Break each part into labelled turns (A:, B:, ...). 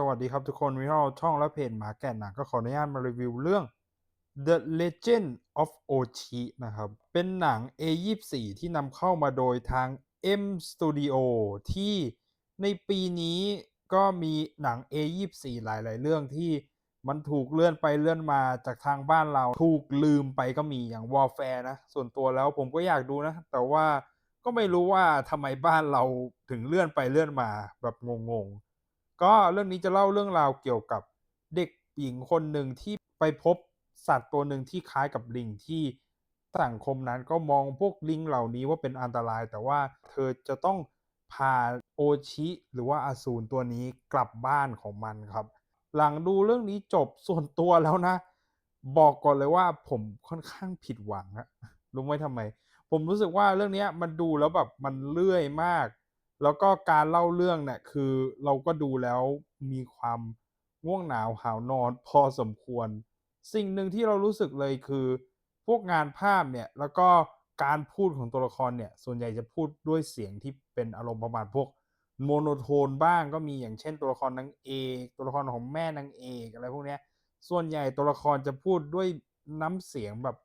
A: สวัสดีครับทุกคนวันนี้เราช่องและเพจหมาแก่นหนังก็ขออนุญาตมารีวิวเรื่อง The Legend of Ochi นะครับ เป็นหนัง A24 ที่นำเข้ามาโดยทาง M Studio ที่ในปีนี้ก็มีหนัง A24 หลาย ๆ เรื่องที่มันถูกเลื่อนไปเลื่อนมาจากทางบ้านเราถูกลืมไปก็มีอย่าง Warfare นะ ส่วนตัวแล้วผมก็อยากดูนะ แต่ว่าก็ไม่รู้ว่าทำไมบ้านเราถึงเลื่อนไปเลื่อนมาแบบงงๆ ก็เรื่องนี้จะเล่าเรื่องราวเกี่ยวกับเด็กหญิงคนหนึ่งที่ไปพบสัตว์ตัวหนึ่งที่คล้ายกับลิงที่สังคมนั้นก็มองพวกลิงเหล่านี้ว่าเป็นอันตราย แต่ว่าเธอจะต้องพาโอชิหรือว่าอาสูรตัวนี้กลับบ้านของมันครับ หลังดูเรื่องนี้จบส่วนตัวแล้วนะ บอกก่อนเลยว่าผมค่อนข้างผิดหวังอะรู้ไหมทำไม ผมรู้สึกว่าเรื่องนี้มันดูแล้วแบบมันเลื่อยมาก แล้วก็การเล่าเรื่องเนี่ยคือเราก็ดูแล้วมีความง่วงหนาวหาวนอนพอสมควร สิ่งหนึ่งที่เรารู้สึกเลยคือ พวกงานภาพเนี่ยแล้วก็การพูดของตัวละครเนี่ยส่วนใหญ่จะพูดด้วยเสียงที่เป็นอารมณ์ประมาณพวกโมโนโทนบ้างก็มีอย่างเช่นตัวละครนางเอกตัวละครของแม่นางเอกอะไรพวกเนี้ยส่วนใหญ่ตัวละครจะพูดด้วยน้ำเสียงแบบ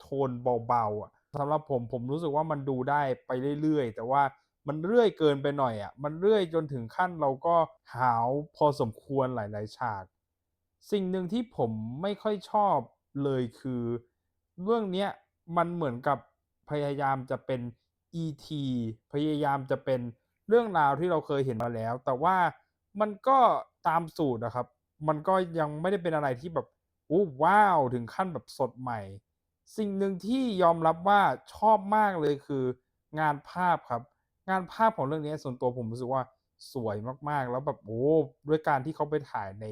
A: โทนเบาๆอะสำหรับผมผมรู้สึกว่ามันดูได้ไปเรื่อยๆ แต่ว่า มันเรื่อยเกินไปหน่อยอะ มันเรื่อยจนถึงขั้นเราก็หาวพอสมควรหลาย ๆ ฉาก สิ่งหนึ่งที่ผมไม่ค่อยชอบเลยคือ เรื่องเนี้ยมันเหมือนกับพยายามจะเป็น E.T. พยายามจะเป็นเรื่องราวที่เราเคยเห็นมาแล้ว แต่ว่ามันก็ตามสูตรนะครับ มันก็ยังไม่ได้เป็นอะไรที่แบบโอ้ว้าวถึงขั้นแบบสดใหม่ สิ่งหนึ่งที่ยอมรับว่าชอบมากเลยคืองานภาพครับ งานภาพของเรื่องนี้ส่วนตัวผมรู้สึกว่าสวยมากๆ แล้วแบบโอ้ด้วยการที่เขาไปถ่ายใน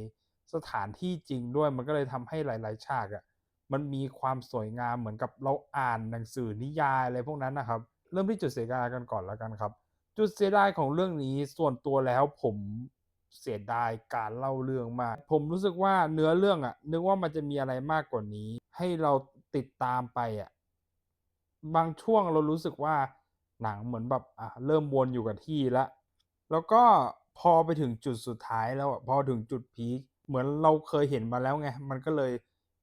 A: สถานที่จริงด้วยมันก็เลยทำให้หลาย ๆ ฉากอะ่ะมันมีความสวยงามเหมือนกับเราอ่านหนังสือนิยายอะไรพวกนั้นนะครับ เริ่มที่จุดเสียดายกันก่อนแล้วกันครับ จุดเสียดายของเรื่องนี้ส่วนตัวแล้วผมเสียดายการเล่าเรื่องมาก ผมรู้สึกว่าเนื้อเรื่องอะนึกว่ามันจะมีอะไรมากกว่านี้ ให้เราติดตามไปอะบางช่วงเรารู้สึกว่า หนังเหมือนแบบอะเริ่มวนอยู่กับที่แล้วแล้วก็พอไปถึงจุดสุดท้ายแล้วพอถึงจุดพีคเหมือนเราเคยเห็นมาแล้วไง มันก็เลย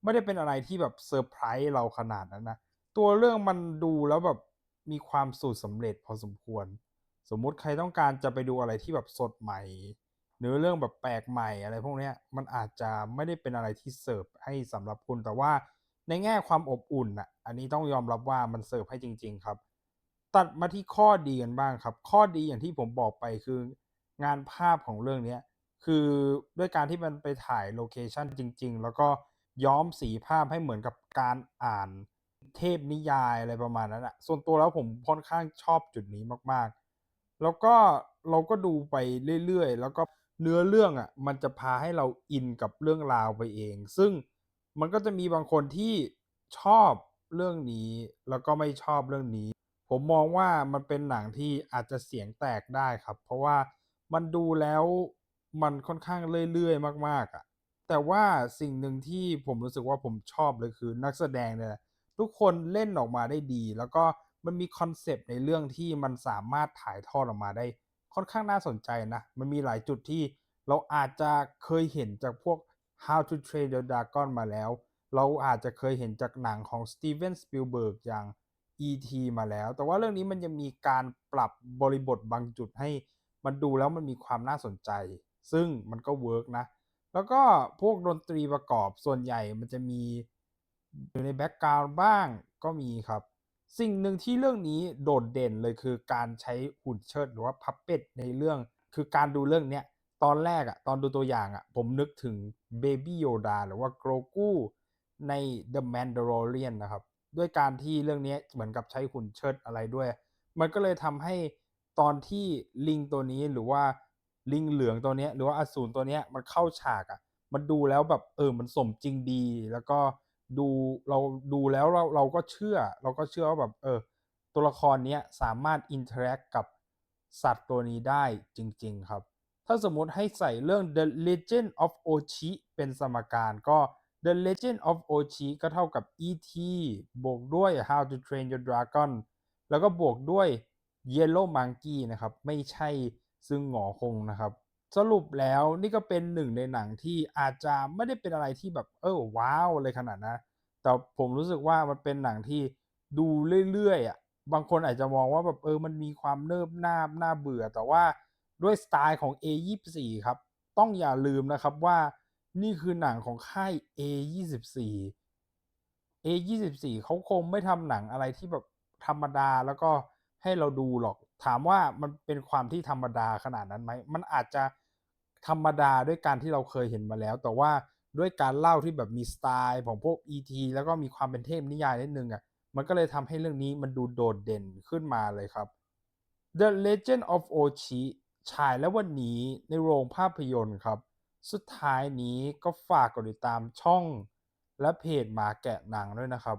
A: ไม่ได้เป็นอะไรที่แบบเซอร์ไพรส์เราขนาดนั้นนะ ตัวเรื่องมันดูแล้วแบบมีความสูตรสำเร็จพอสมควร สมมุติใครต้องการจะไปดูอะไรที่แบบสดใหม่ เนื้อเรื่องแบบแปลกใหม่อะไรพวกนี้มันอาจจะไม่ได้เป็นอะไรที่เสิร์ฟให้สำหรับคุณแต่ว่าในแง่ความอบอุ่นอะ อันนี้ต้องยอมรับว่ามันเสิร์ฟให้จริง ๆ ครับ ตัดมาที่ข้อดีกันบ้างครับ ข้อดีอย่างที่ผมบอกไปคืองานภาพของเรื่องเนี้ยคือด้วยการที่มันไปถ่ายโลเคชันจริง ๆ แล้วก็ย้อมสีภาพให้เหมือนกับการอ่านเทพนิยายอะไรประมาณนั้นอะส่วนตัวแล้วผมค่อนข้างชอบจุดนี้มากๆ แล้วก็เราก็ดูไปเรื่อยๆ แล้วก็เนื้อเรื่องอะมันจะพาให้เราอินกับเรื่องราวไปเอง ซึ่งมันก็จะมีบางคนที่ชอบเรื่องนี้แล้วก็ไม่ชอบเรื่องนี้ ผมมองว่ามันเป็นหนังที่อาจจะเสียงแตกได้ครับ เพราะว่ามันดูแล้วมันค่อนข้างเรื่อยๆ มากๆอะแต่ว่าสิ่งหนึ่งที่ผมรู้สึกว่าผมชอบเลยคือนักแสดงเนี่ยทุกคนเล่นออกมาได้ดี แล้วก็มันมีคอนเซปต์ในเรื่องที่มันสามารถถ่ายทอดออกมาได้ค่อนข้างน่าสนใจนะ มันมีหลายจุดที่เราอาจจะเคยเห็นจากพวก How to Train Your Dragon มาแล้ว เราอาจจะเคยเห็นจากหนังของ Steven Spielberg อย่าง E.T. มาแล้ว แต่ว่าเรื่องนี้มันยังมีการปรับบริบทบางจุดให้มันดูแล้วมันมีความน่าสนใจ ซึ่งมันก็เวิร์กนะ แล้วก็พวกดนตรีประกอบส่วนใหญ่มันจะมีอยู่ในแบ็กกราวด์บ้างก็มีครับ สิ่งหนึ่งที่เรื่องนี้โดดเด่นเลยคือการใช้หุ่นเชิดหรือว่าพับเป็ดในเรื่อง คือการดูเรื่องเนี้ยตอนแรกอะตอนดูตัวอย่างอะผมนึกถึง Baby Yoda หรือว่า Grogu ใน The Mandalorian นะครับ ด้วยการที่เรื่องนี้เหมือนกับใช้หุ่นเชิดอะไรด้วย มันก็เลยทำให้ตอนที่ลิงตัวนี้หรือว่าลิงเหลืองตัวนี้หรือว่าอสูรตัวนี้มันเข้าฉากอะมันดูแล้วแบบเออมันสมจริงดี แล้วก็ดูเราดูแล้วเราเราก็เชื่อ เราก็เชื่อว่าแบบเออตัวละครเนี้ยสามารถอินเทอร์แอคกับสัตว์ตัวนี้ได้จริง ๆ ครับ ถ้าสมมติให้ใส่เรื่อง The Legend of Ochi เป็นสมการก็ The Legend of Ochi ก็เท่ากับ E.T. บวกด้วย How to Train Your Dragon แล้วก็บวกด้วย Yellow Monkey นะครับ ไม่ใช่ซึ่งหงอคงนะครับ สรุปแล้วนี่ก็เป็นหนึ่งในหนังที่อาจจะไม่ได้เป็นอะไรที่แบบ เออว้าว!เลยขนาดนั้นแต่ผมรู้สึกว่ามันเป็นหนังที่ดูเรื่อยๆอะบางคนอาจจะมองว่าแบบเออมันมีความเนิบน่าบน่าเบื่อ แต่ว่าด้วยสไตล์ของ A24 ครับ ต้องอย่าลืมนะครับว่า นี่คือหนังของค่าย A24 A24 เขาคงไม่ทำหนังอะไรที่แบบธรรมดาแล้วก็ให้เราดูหรอก ถามว่ามันเป็นความที่ธรรมดาขนาดนั้นไหม มันอาจจะธรรมดาด้วยการที่เราเคยเห็นมาแล้ว แต่ว่าด้วยการเล่าที่แบบมีสไตล์ของพวก E.T. แล้วก็มีความเป็นเทพนิยายนิดนึงอะ มันก็เลยทำให้เรื่องนี้มันดูโดดเด่นขึ้นมาเลยครับ The Legend of Ochi ฉายแล้ววันนี้ในโรงภาพยนตร์ครับ สุดท้ายนี้ก็ฝากกดติดตามช่องและเพจหมาแกะหนังด้วยนะครับ